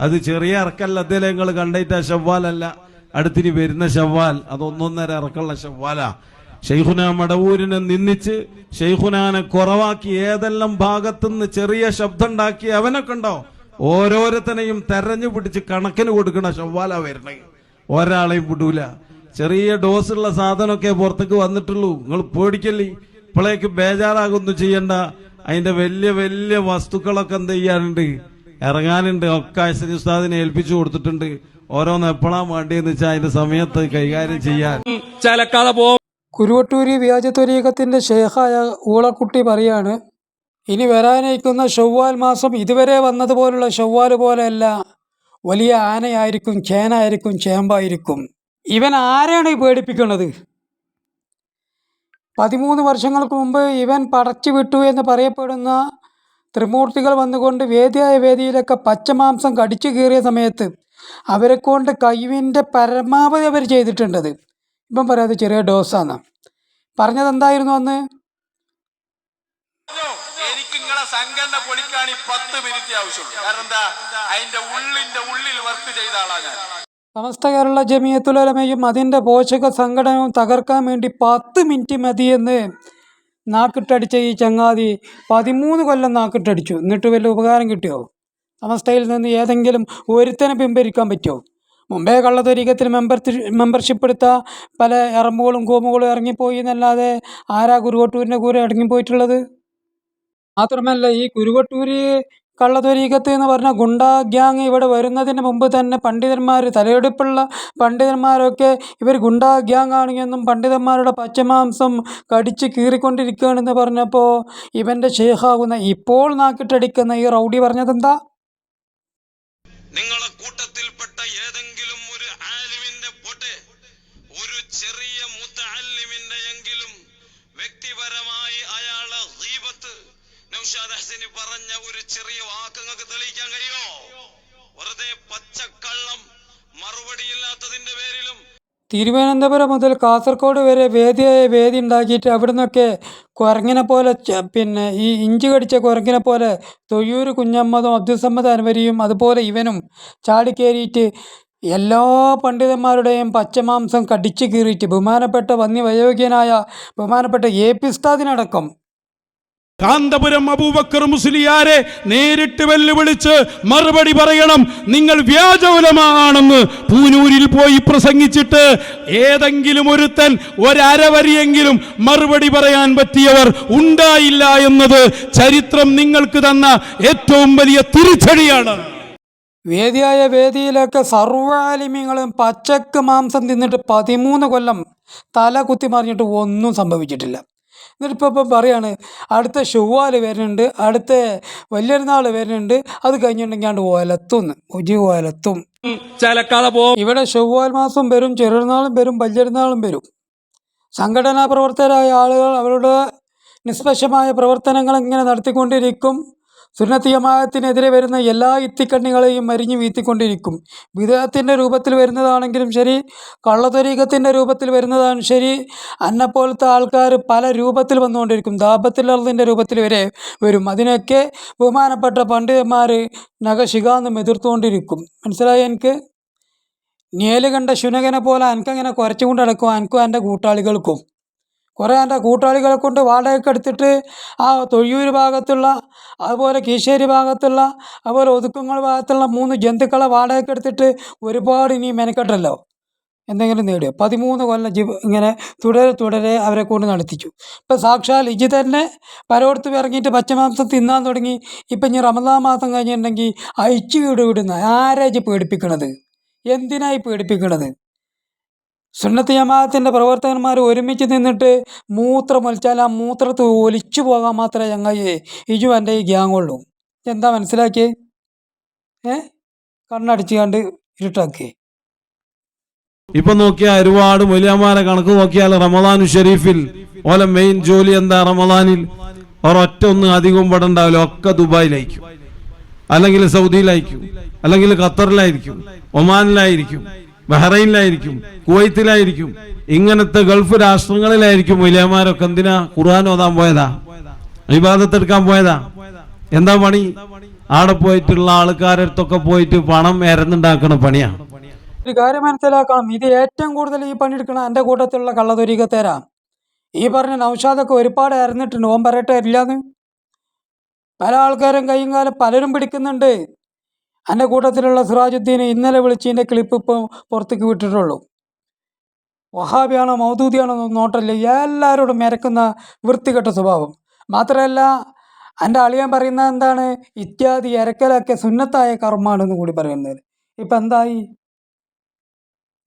അത് ചെറിയ ഇറക്കല്ല. അദ്ദേഹം നിങ്ങൾ കണ്ടിട്ട് ഷവ്വാലല്ല അടുത്തിനി വരുന്ന ഷവ്വാൽ അത് ഒന്നൊന്നര ഇറക്കുള്ള ഷവ്വാലാ ഷെയ്ഖുന മടവൂരിനെ നിന്നിച്ച് ഷെയ്ഖുനാനെ കുറവാക്കി ഏതെല്ലാം ഭാഗത്തുനിന്ന് ചെറിയ ശബ്ദം ഉണ്ടാക്കി അവനൊക്കെ ഉണ്ടോ? ഓരോരുത്തനെയും തെരഞ്ഞു പിടിച്ച് കണക്കിന് കൊടുക്കണ ഷവ്വാല വരണേ ഒരാളെയും വിടൂല. ചെറിയ ഡോസുള്ള സാധനമൊക്കെ പുറത്തേക്ക് വന്നിട്ടുള്ളൂ. നിങ്ങൾ പേടിക്കല്ലേ? ഇപ്പോഴേക്ക് ബേജാറാകൊന്നും ചെയ്യണ്ട. അതിന്റെ വലിയ വലിയ വസ്തുക്കളൊക്കെ എന്ത് ചെയ്യാനുണ്ട്? ഇറങ്ങാനുണ്ട്. ഒക്കെ അശ്വതി ഉസ്താദിനെ ഏൽപ്പിച്ചു കൊടുത്തിട്ടുണ്ട്. ഓരോന്ന് എപ്പോഴാ വേണ്ടിയെന്ന് വെച്ചാൽ അതിന്റെ സമയത്ത് കൈകാര്യം ചെയ്യാൻ. ചലക്കാതെ പോ കുരുവട്ടൂരി വ്യാജത്വരീകത്തിന്റെ ഷേഖായ ഊളക്കുട്ടി പറയാണ് ഇനി വരാനിരിക്കുന്ന ഷവ്വാൽ മാസം ഇതുവരെ വന്നതുപോലുള്ള ഷവ്വാൽ പോലെയല്ല. വലിയ ആനയായിരിക്കും ചേനായിരിക്കും ചേമ്പായിരിക്കും. ഇവൻ ആരെയാണ് ഈ പേടിപ്പിക്കുന്നത്? പതിമൂന്ന് വർഷങ്ങൾക്ക് മുമ്പ് ഇവൻ പടച്ചു വിട്ടു എന്ന് പറയപ്പെടുന്ന ത്രിമൂർത്തികൾ വന്നുകൊണ്ട് വേദിയായ വേദിയിലൊക്കെ പച്ചമാംസം കടിച്ചു കീറിയ സമയത്ത് അവരെ കൊണ്ട് കഴിവിന്റെ പരമാവധി അവർ ചെയ്തിട്ടുണ്ടത്. ഇപ്പം പറയാതെ ചെറിയ ഡോസാണ് പറഞ്ഞത് എന്തായിരുന്നു അന്ന്? എനിക്ക് നിങ്ങളെ സംഘടന പൊളിക്കാൻ ഈ പത്ത് മിനിറ്റ് ആവശ്യമുള്ളൂ. കാരണം എന്താ? അതിന്റെ ഉള്ളിന്റെ ഉള്ളിൽ വർക്ക് ചെയ്ത ആളാണ് ഞാൻ. സമസ്ത കേരള ജമിയത്തുലമയും അതിന്റെ പോഷക സംഘടനയും തകർക്കാൻ വേണ്ടി പത്ത് മിനിറ്റ് മതിയെന്ന് നാക്കിട്ടടിച്ച ഈ ചങ്ങാതി പതിമൂന്ന് കൊല്ലം നാക്കിട്ടടിച്ചു. എന്നിട്ട് വലിയ ഉപകാരം കിട്ടിയോ? സമസ്തയിൽ നിന്ന് ഏതെങ്കിലും ഒരുത്തനെ പിൻവലിക്കാൻ പറ്റുമോ? മുമ്പേ കള്ളത്തൊരീകത്തിൽ മെമ്പർ മെമ്പർഷിപ്പ് എടുത്ത പല എറമ്പുകളും കോമുകളും ഇറങ്ങിപ്പോയി എന്നല്ലാതെ ആരാ കുരുവട്ടൂരിന്റെ കൂടെ ഇറങ്ങിപ്പോയിട്ടുള്ളത് മാത്രമല്ല ഈ കുരുവട്ടൂര് കള്ളത്തൊരീകത്ത് എന്ന് പറഞ്ഞ ഗുണ്ടാ ഗ്യാങ് ഇവിടെ വരുന്നതിന് മുമ്പ് തന്നെ പണ്ഡിതന്മാർ തലയെടുപ്പുള്ള പണ്ഡിതന്മാരൊക്കെ ഇവർ ഗുണ്ടാ ഗ്യാങ് ആണ് എന്നും പണ്ഡിതന്മാരുടെ പച്ചമാംസം കടിച്ച് കീറിക്കൊണ്ടിരിക്കുകയാണെന്ന് പറഞ്ഞപ്പോൾ ഇവന്റെ ഷേഖാകുന്ന ഇപ്പോൾ നാക്കിട്ടടിക്കുന്ന ഈ റൗഡി പറഞ്ഞതെന്താ? നിങ്ങളെ കൂട്ടത്തിൽപ്പെട്ട ഏതെങ്കിലും നൗഷാദ് ഹസനി പറഞ്ഞ ഒരു ചെറിയ വാക്ക് നിങ്ങൾക്ക് തെളിയിക്കാൻ കഴിയോ വെറുതെ പച്ചക്കള്ളം മറുപടിയില്ലാത്തതിന്റെ പേരിലും തിരുവനന്തപുരം മുതൽ കാസർഗോഡ് വരെ വേദിയായ വേദി ഉണ്ടാക്കിയിട്ട് അവിടെ നിന്നൊക്കെ കുരങ്ങിനെ പോലെ പിന്നെ ഈ ഇഞ്ചി കടിച്ച കുരങ്ങിനെ പോലെ തൊയ്യൂർ കുഞ്ഞമ്മദും അബ്ദുസമ്മദ് അൻവരിയും അതുപോലെ ഇവനും ചാടിക്കേറിയിട്ട് എല്ലാ പണ്ഡിതന്മാരുടെയും പച്ചമാംസം കടിച്ചു കീറിയിട്ട് ബഹുമാനപ്പെട്ട വന്നി വയോഗ്യനായ ബഹുമാനപ്പെട്ട എ പി ഉസ്താദിനടക്കം കാന്തപുരം അബൂബക്കർ മുസ്ലിയാരെ നേരിട്ട് വെല്ലുവിളിച്ച് മറുപടി പറയണം. നിങ്ങൾ വ്യാജോലമാണെന്ന് പൂനൂരിൽ പോയി പ്രസംഗിച്ചിട്ട് ഏതെങ്കിലും ഒരുത്തൻ ഒരരവരിയെങ്കിലും മറുപടി പറയാൻ പറ്റിയവർ ഉണ്ടായില്ല എന്നത് ചരിത്രം നിങ്ങൾക്ക് തന്ന ഏറ്റവും വലിയ തിരിച്ചടിയാണ്. വേദിയായ വേദിയിലൊക്കെ സർവാലിമ്യങ്ങളും പച്ചക്ക് മാംസം തിന്നിട്ട് പതിമൂന്ന് കൊല്ലം തല കുത്തി മറിഞ്ഞിട്ട് ഒന്നും സംഭവിച്ചിട്ടില്ല. എന്നിട്ടിപ്പോൾ ഇപ്പം പറയാണ് അടുത്ത ഷുവാൽ വരുന്നുണ്ട് അടുത്ത വലിയൊരുനാൾ വരുന്നുണ്ട് അത് കഴിഞ്ഞിട്ടുണ്ടെങ്കിൽ ഒലത്തുന്ന് ഒരു ഒലത്തും. ചലക്കാതെ പോ. ഇവിടെ ചൊവ്വാൽ മാസം വരും ചെറുനാളും വരും വലിയൊരുനാളും വരും. സംഘടനാ പ്രവർത്തകരായ ആളുകൾ അവരുടെ നിഷ്പക്ഷമായ പ്രവർത്തനങ്ങൾ ഇങ്ങനെ നടത്തിക്കൊണ്ടിരിക്കും. സുന്നത്തി ജമാഅത്തിനെതിരെ വരുന്ന എല്ലാ ഇത്തിക്കണ്ണികളെയും മരിഞ്ഞു വീത്തിക്കൊണ്ടിരിക്കും വിദേഹത്തിന്റെ രൂപത്തിൽ വരുന്നതാണെങ്കിലും ശരി കള്ളത്തൊരീകത്തിന്റെ രൂപത്തിൽ വരുന്നതാണ് ശരി. അന്നെപ്പോലത്തെ ആൾക്കാർ പല രൂപത്തിൽ വന്നുകൊണ്ടിരിക്കും. ദാപത്തിലുള്ളതിന്റെ രൂപത്തിൽ വരെ വരും. അതിനൊക്കെ ബഹുമാനപ്പെട്ട പണ്ഡിതന്മാർ നഖശികാന്നും എതിർത്തുകൊണ്ടിരിക്കും മനസ്സിലായി എനിക്ക്? നേൽ കണ്ട ശുനകനെ പോലെ എനിക്കങ്ങനെ കുറച്ചുകൊണ്ട് നടക്കും എനിക്കും എന്റെ കൂട്ടാളികൾക്കും. കുറേ എന്റെ കൂട്ടാളികളെ കൊണ്ട് വാടകയ്ക്ക് എടുത്തിട്ട് ആ തൊഴിയൂർ ഭാഗത്തുള്ള അതുപോലെ കീശേരി ഭാഗത്തുള്ള അതുപോലെ ഒതുക്കുങ്ങൾ ഭാഗത്തുള്ള മൂന്ന് ജന്തുക്കളെ വാടകയ്ക്ക് എടുത്തിട്ട് ഒരുപാട് ഇനി മെനക്കെട്ടല്ലോ. എന്തെങ്കിലും നേടിയോ? പതിമൂന്ന് കൊല്ലം ജീവ ഇങ്ങനെ തുടരെ തുടരെ അവരെ കൊണ്ട് നടത്തിച്ചു. ഇപ്പം സാക്ഷാൽ ഇജി തന്നെ പരോടത്ത് ഇറങ്ങിയിട്ട് പച്ചമാംസം തിന്നാൻ തുടങ്ങി. ഇപ്പം ഇനി റമദാ മാസം കഴിഞ്ഞിട്ടുണ്ടെങ്കിൽ അയച്ചു വീട് വിടുന്ന ആരാജ് പേടിപ്പിക്കണത്? എന്തിനായി പേടിപ്പിക്കണത്? സുന്നത്ത് ജമാഅത്തിന്റെ പ്രവർത്തകന്മാർ ഒരുമിച്ച് നിന്നിട്ട് മൂത്രം ഒലിച്ചാൽ ആ മൂത്രത്ത് ഒലിച്ചു പോകാൻ മാത്രമേ ചങ്ങായി ഇജു എന്റെ ഈ ഗ്യാങ്ങുള്ളൂ എന്താ മനസ്സിലാക്കിയേ? ഏ? കണ്ണടിച്ച് കണ്ട് ഇരുട്ടാക്കിയേ. ഇപ്പൊ നോക്കിയാൽ ഒരുപാട് മൊലിയന്മാരെ കണക്ക് നോക്കിയാൽ റമദാനു ഷെരീഫിൽ ഓലെ മെയിൻ ജോലി എന്താ റമദാനിൽ? ഒരൊറ്റ ഒന്നും അധികം പെടണ്ടാവില്ല ഒക്കെ ദുബായിലായിരിക്കും. അല്ലെങ്കിൽ സൗദിയിലായിരിക്കും അല്ലെങ്കിൽ ഖത്തറിലായിരിക്കും ഒമാനിലായിരിക്കും. ബഹ്റൈനിലായിരിക്കും കുവൈത്തിലായിരിക്കും. ഇങ്ങനത്തെ ഗൾഫ് രാഷ്ട്രങ്ങളിലായിരിക്കും വലിയമാരൊക്കെ എന്തിനാ? ഖുർആൻ ഓതാൻ പോയതാ? വിവാദത്തെടുക്കാൻ പോയതാ? എന്താ പണി? ആടെ പോയിട്ടുള്ള ആൾക്കാരടുത്തൊക്കെ പോയിട്ട് പണം എരന്നുണ്ടാക്കണ പണിയാണ് ഒരു കാര്യം മനസ്സിലാക്കണം. ഇത് ഏറ്റവും കൂടുതൽ ഈ പണിയെടുക്കണം എന്റെ കൂട്ടത്തിലുള്ള കള്ളതൊരികത്തേരാ ഈ പറഞ്ഞ നൗഷാദൊക്കെ ഒരുപാട് ഇറന്നിട്ടുണ്ട് ഓൻ പറയട്ടെ ഇല്ലാന്ന്. പല ആൾക്കാരും കൈയും കാലം പലരും പിടിക്കുന്നുണ്ട്. എന്റെ കൂട്ടത്തിലുള്ള സിറാജുദ്ദീനെ ഇന്നലെ വിളിച്ചതിന്റെ ക്ലിപ്പ് ഇപ്പോൾ പുറത്തേക്ക് വിട്ടിട്ടുള്ളൂ. വഹാബിയാണോ മൗദൂദിയാണോ നോട്ടല്ല. എല്ലാവരോടും മിരക്കുന്ന വൃത്തികെട്ട സ്വഭാവം. മാത്രമല്ല എന്റെ അളിയൻ പറയുന്നത് എന്താണ്? ഇത്യാദി ഇരക്കലൊക്കെ സുന്നത്തായ കർമ്മമാണെന്ന് കൂടി പറയുന്നത്. ഇപ്പം എന്തായി?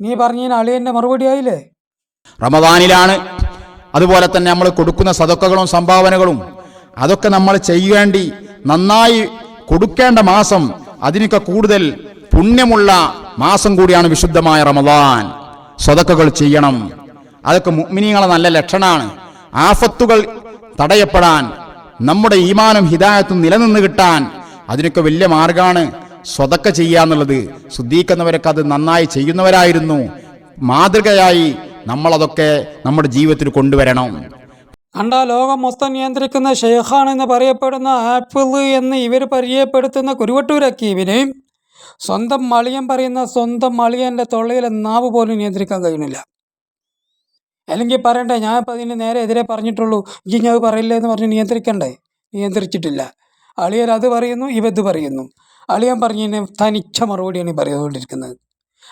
നീ പറഞ്ഞതിന് അളിയന്റെ മറുപടി ആയില്ലേ? റമദാനിലാണ്. അതുപോലെ തന്നെ നമ്മൾ കൊടുക്കുന്ന സദക്കകളും സംഭാവനകളും. അതൊക്കെ നമ്മൾ ചെയ്യേണ്ടി നന്നായി കൊടുക്കേണ്ട മാസം അതിനൊക്കെ കൂടുതൽ പുണ്യമുള്ള മാസം കൂടിയാണ് വിശുദ്ധമായ റമദാൻ. സ്വതക്കകൾ ചെയ്യണം. അതൊക്കെ മുഅ്മിനീങ്ങളെ നല്ല ലക്ഷണമാണ് ആഫത്തുകൾ തടയപ്പെടാൻ നമ്മുടെ ഈമാനും ഹിതായത്തും നിലനിന്ന് കിട്ടാൻ അതിനൊക്കെ വലിയ മാർഗമാണ് സ്വതക്ക ചെയ്യുക എന്നുള്ളത്. ശുദ്ധീക്കുന്നവരൊക്കെ അത് നന്നായി ചെയ്യുന്നവരായിരുന്നു. മാതൃകയായി നമ്മളതൊക്കെ നമ്മുടെ ജീവിതത്തിൽ കൊണ്ടുവരണം. കണ്ട ലോകം മൊത്തം നിയന്ത്രിക്കുന്ന ഷെയ്ഖാണെന്ന് പറയപ്പെടുന്ന ആപ്പിൾ എന്ന് ഇവർ പരിചയപ്പെടുത്തുന്ന കുരുവട്ടൂർ കുരുവട്ടൂരക്കീവിന് സ്വന്തം മളിയൻ പറയുന്ന സ്വന്തം മളിയന്റെ തൊള്ളയിലെ നാവ് പോലും നിയന്ത്രിക്കാൻ കഴിയുന്നില്ല. അല്ലെങ്കിൽ പറയണ്ടേ ഞാൻ ഇപ്പം അതിന് നേരെ എതിരെ പറഞ്ഞിട്ടുള്ളൂ. ഇനി ഞാൻ പറയില്ല എന്ന് പറഞ്ഞ് നിയന്ത്രിക്കണ്ടേ? നിയന്ത്രിച്ചിട്ടില്ല. അളിയൻ അത് പറയുന്നു ഇവത് പറയുന്നു. അളിയൻ പറഞ്ഞതിന് തനിച്ച മറുപടിയാണ് ഈ പറഞ്ഞുകൊണ്ടിരിക്കുന്നത്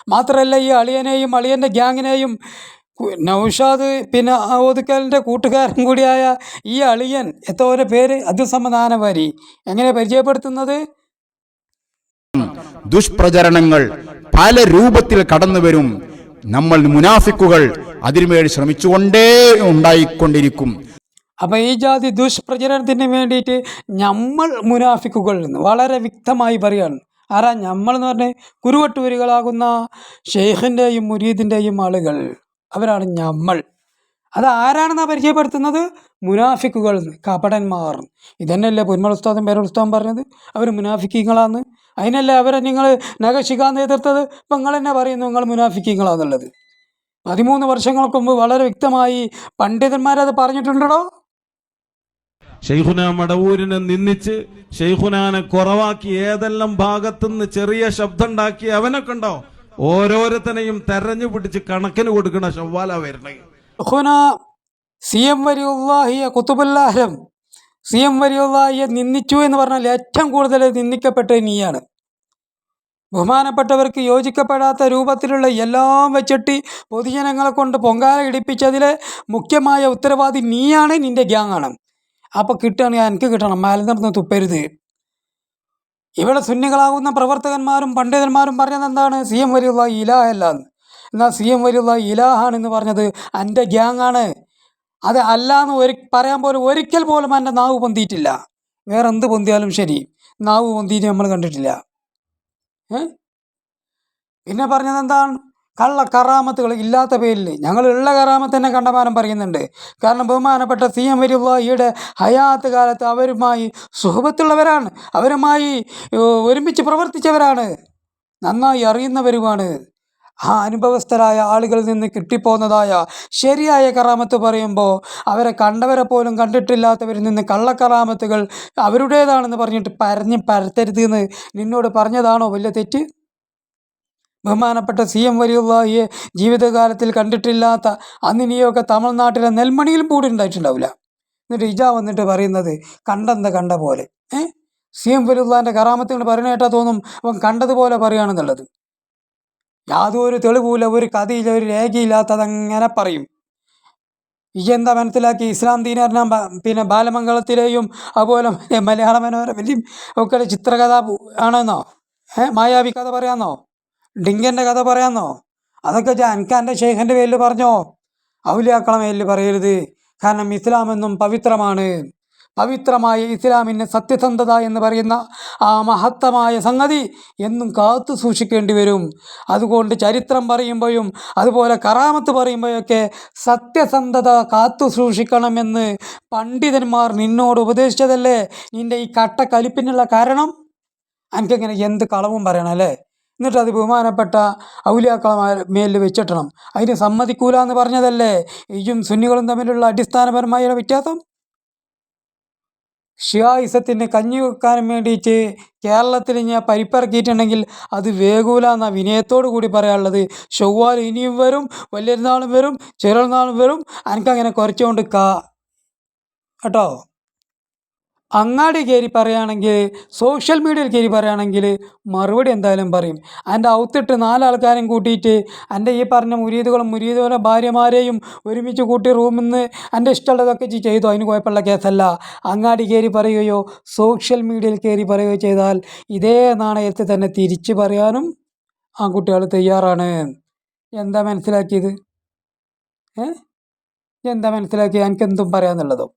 മാത്രമല്ല ഈ അളിയനെയും അളിയന്റെ ഗ്യാങ്ങിനെയും നൗഷാദ് പിന്നെ ഓതുക്കലിന്റെ കൂട്ടുകാരൻ കൂടിയായ ഈ അളിയൻ എത്തോരെ പേര്? അതുസമാധാനവാരി എങ്ങനെ പരിചയപ്പെടുത്തുന്നത്? ദുഷ്പ്രചരണങ്ങൾ പല രൂപത്തിൽ കടന്നു വരും. നമ്മൾ മുനാഫിക്കുകൾ അതിനുവേണ്ടി ശ്രമിച്ചുകൊണ്ടേ ഉണ്ടായിക്കൊണ്ടിരിക്കും. അപ്പം ഈ ജാതി ദുഷ്പ്രചരണത്തിന് വേണ്ടിയിട്ട് നമ്മൾ മുനാഫിക്കുകൾ വളരെ വ്യക്തമായി പറയാണ്. ആരാ നമ്മൾ എന്ന് പറഞ്ഞ കുരുവട്ടൂരുകളാകുന്ന ഷെയ്ഖിന്റെയും മുരീദിന്റെയും ആളുകൾ. അവരാണ് നമ്മൾ അത് ആരാണെന്ന് പരിചയപ്പെടുത്തുന്നത്? മുനാഫിക്കുകൾ കപടന്മാർ. ഇതന്നെയല്ലേ പൊന്മൾ ഉസ്താദും പേരുൾ ഉസ്താദും പറഞ്ഞത്? അവർ മുനാഫിക്കിങ്ങളാന്ന്. അതിനല്ലേ അവരെ നിങ്ങൾ നഗശിക്കാൻ എതിർത്തത് ഇപ്പം നിങ്ങൾ തന്നെ പറയുന്നു നിങ്ങൾ മുനാഫിക്കിങ്ങളാന്നുള്ളത്. പതിമൂന്ന് വർഷങ്ങൾക്ക് മുമ്പ് വളരെ വ്യക്തമായി പണ്ഡിതന്മാരത് പറഞ്ഞിട്ടുണ്ടോ ഷെയ്ഖുന മടവൂരിനെ നിന്ദിച്ച് ഷെയ്ഖുനാനെ കുറവാക്കി ഏതെല്ലാം ഭാഗത്തുനിന്ന് ചെറിയ ശബ്ദം ഉണ്ടാക്കി അവനൊക്കെ ഉണ്ടോ? ഓരോരുത്തനെയും തെരഞ്ഞു പിടിച്ച് കണക്കിന് കൊടുക്കണ ചൊവ്വാല വരണേ സി എം വരിയുള്ളാഹിയ കുത്തുബുല്ലാഹരം സി എം വരിയുള്ളാഹിയെ നിന്ദിച്ചു എന്ന് പറഞ്ഞാൽ ഏറ്റവും കൂടുതൽ നിന്ദിക്കപ്പെട്ട നീയാണ്. ബഹുമാനപ്പെട്ടവർക്ക് യോജിക്കപ്പെടാത്ത രൂപത്തിലുള്ള എല്ലാം വെച്ചിട്ട് പൊതുജനങ്ങളെ കൊണ്ട് പൊങ്കാല ഇടിപ്പിച്ചതിലെ മുഖ്യമായ ഉത്തരവാദി നീയാണ് നിന്റെ ഗ്യാങ്ങാണ്. അപ്പോൾ കിട്ടുകയാണെങ്കിൽ എനിക്ക് കിട്ടണം. മലനിർന്ന് തുപ്പരുത്. ഇവിടെ സുന്നികളാകുന്ന പ്രവർത്തകന്മാരും പണ്ഡിതന്മാരും പറഞ്ഞത് എന്താണ്? സി എം വരിയുള്ള ഇലാഹല്ല അല്ലാന്ന് എന്നാൽ സി എം വരിയുള്ള ഇലാഹാണെന്ന് പറഞ്ഞത് എന്റെ ഗ്യാങ്ങാണ്. അത് അല്ലാന്ന് ഒരു പറയാൻ പോലും ഒരിക്കൽ പോലും എന്റെ നാവ് പൊന്തിയിട്ടില്ല. വേറെ എന്ത് പൊന്തിയാലും ശരി നാവ് പൊന്തിയിട്ട് നമ്മൾ കണ്ടിട്ടില്ല. പിന്നെ പറഞ്ഞത് എന്താണ്? കള്ള കറാമത്തുകൾ ഇല്ലാത്ത പേരിൽ ഞങ്ങളുള്ള കറാമത്ത് തന്നെ കണ്ടമാനം പറയുന്നുണ്ട്. കാരണം ബഹുമാനപ്പെട്ട സി എം വരുവായിയുടെ ഹയാത്ത് കാലത്ത് അവരുമായി സുഹൃത്തുള്ളവരാണ്. അവരുമായി ഒരുമിച്ച് പ്രവർത്തിച്ചവരാണ്. നന്നായി അറിയുന്നവരുമാണ്. ആ അനുഭവസ്ഥരായ ആളുകളിൽ നിന്ന് കിട്ടിപ്പോന്നതായ ശരിയായ കറാമത്ത് പറയുമ്പോൾ അവരെ കണ്ടവരെ പോലും കണ്ടിട്ടില്ലാത്തവരിൽ നിന്ന് കള്ളക്കറാമത്തുകൾ അവരുടേതാണെന്ന് പറഞ്ഞിട്ട് പരഞ്ഞ് പരത്തരുത് എന്ന് നിന്നോട് പറഞ്ഞതാണോ വലിയ തെറ്റ്? ബഹുമാനപ്പെട്ട സി എം വലിയുള്ളയെ ജീവിതകാലത്തിൽ കണ്ടിട്ടില്ലാത്ത അന്ന് നീയൊക്കെ തമിഴ്നാട്ടിലെ നെൽമണിയിലും കൂടി ഉണ്ടായിട്ടുണ്ടാവില്ല. എന്നിട്ട് ഇജ വന്നിട്ട് പറയുന്നത് കണ്ടെന്ത കണ്ട പോലെ. ഏ? സി എം വലിയുള്ളാന്റെ കറാമത്തുകൾ പറയണേട്ടാ തോന്നും. അവൻ കണ്ടതുപോലെ പറയുകയാണെന്നുള്ളത്. യാതൊരു തെളിവുമില്ല ഒരു കഥയില്ല ഒരു രേഖയില്ലാത്തതങ്ങനെ പറയും. ഇജെന്താ മനസ്സിലാക്കി? ഇസ്ലാം ദീന പിന്നെ ബാലമംഗളത്തിലെയും അതുപോലെ മലയാള മനോരമയിലെയും ഒക്കെ ചിത്രകഥ ആണെന്നോ? മായാവി കഥ പറയാന്നോ? ഡിങ്കന്റെ കഥ പറയാന്നോ? അതൊക്കെ ജാൻഖാന്റെ ഷെയ്ഖന്റെ പേരിൽ പറഞ്ഞോ? ഔലിയാക്കളം പേരിൽ പറയരുത്. കാരണം ഇസ്ലാം എന്നും പവിത്രമാണ്. പവിത്രമായ ഇസ്ലാമിന്റെ സത്യസന്ധത എന്ന് പറയുന്ന ആ മഹത്തമായ സംഗതി എന്നും കാത്തു സൂക്ഷിക്കേണ്ടി വരും. അതുകൊണ്ട് ചരിത്രം പറയുമ്പോഴും അതുപോലെ കറാമത്ത് പറയുമ്പോഴൊക്കെ സത്യസന്ധത കാത്തു സൂക്ഷിക്കണമെന്ന് പണ്ഡിതന്മാർ നിന്നോട് ഉപദേശിച്ചതല്ലേ? നിന്റെ ഈ കട്ട കലിപ്പിനുള്ള കാരണം? എനിക്കങ്ങനെ എന്ത് കളവും പറയണം അല്ലേ? എന്നിട്ട് അത് ബഹുമാനപ്പെട്ട ഔലിയാക്കളമാർ മേലിൽ വെച്ചിട്ടണം. അതിന് സമ്മതിക്കൂല എന്ന് പറഞ്ഞതല്ലേ? ഇയും സുന്നികളും തമ്മിലുള്ള അടിസ്ഥാനപരമായ വ്യത്യാസം? ഷിയായിസത്തിന് കഞ്ഞി വെക്കാനും വേണ്ടിയിട്ട് കേരളത്തിൽ ഞാൻ പരിപ്പിറക്കിയിട്ടുണ്ടെങ്കിൽ അത് വേഗൂല എന്ന വിനയത്തോടു കൂടി പറയാനുള്ളത്. ചൊവ്വാൽ ഇനിയും വരും വലിയൊരുനാളും വരും ചെറുനാളും വരും എനിക്കങ്ങനെ കുറച്ചുകൊണ്ട് കാ. കേട്ടോ? അങ്ങാടി കയറി പറയുകയാണെങ്കിൽ സോഷ്യൽ മീഡിയയിൽ കയറി പറയുകയാണെങ്കിൽ മറുപടി എന്തായാലും പറയും. എന്റെ ഔത്തിട്ട് നാലാൾക്കാരും കൂട്ടിയിട്ട് എന്റെ ഈ പറഞ്ഞ മുരീദുകളും മുരീദുകളുടെ ഭാര്യമാരെയും ഒരുമിച്ച് കൂട്ടി റൂമിൽ നിന്ന് എന്റെ ഇഷ്ടമുള്ളതൊക്കെ ചെയ്തു? അതിന് കുഴപ്പമുള്ള കേസല്ല. അങ്ങാടി കയറി പറയുകയോ സോഷ്യൽ മീഡിയയിൽ കയറി പറയുകയോ ചെയ്താൽ ഇതേ നാണയത്തെ തന്നെ തിരിച്ചു പറയാനും ആ കുട്ടികൾ തയ്യാറാണ്. എന്താ മനസ്സിലാക്കിയത്? ഏ? എന്താ മനസ്സിലാക്കിയത്? എനിക്കെന്തും പറയാമെന്നുള്ളതോ